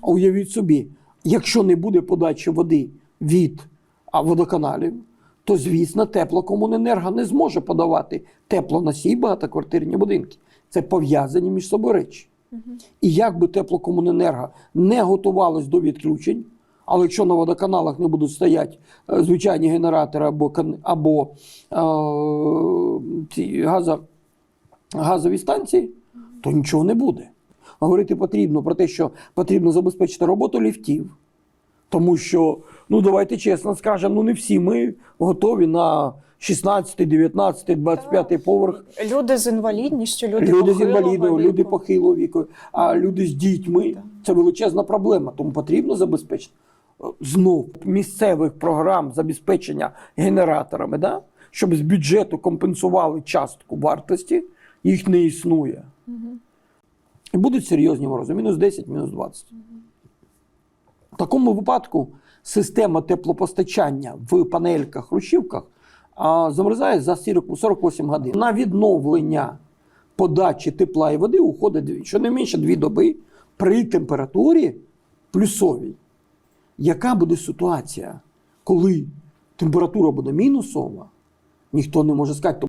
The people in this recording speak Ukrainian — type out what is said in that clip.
А уявіть собі, якщо не буде подачі води від водоканалів, то звісно теплокомуненерго не зможе подавати тепло на всі багатоквартирні будинки. Це пов'язані між собою речі. І як би теплокомуненерго не готувалось до відключень, але якщо на водоканалах не будуть стояти е, звичайні генератори або, або е, ці газо, газові станції, то нічого не буде. Говорити потрібно про те, що потрібно забезпечити роботу ліфтів. Тому що, ну давайте чесно скажемо, ну не всі ми готові на 16, 19, 25 поверх. Люди з інвалідністю, люди, Люди з віку. люди похилого віку, а люди з дітьми це величезна проблема. Тому потрібно забезпечити Е, знов місцевих програм забезпечення генераторами, да? щоб з бюджету компенсували частку вартості, їх не існує. І будуть серйозні морози, мінус 10, мінус 20. В такому випадку система теплопостачання в панельках, хрущівках замерзає за 48 годин. На відновлення подачі тепла і води уходить щонайменше 2 доби при температурі плюсовій. Яка буде ситуація, коли температура буде мінусова? Ніхто не може сказати.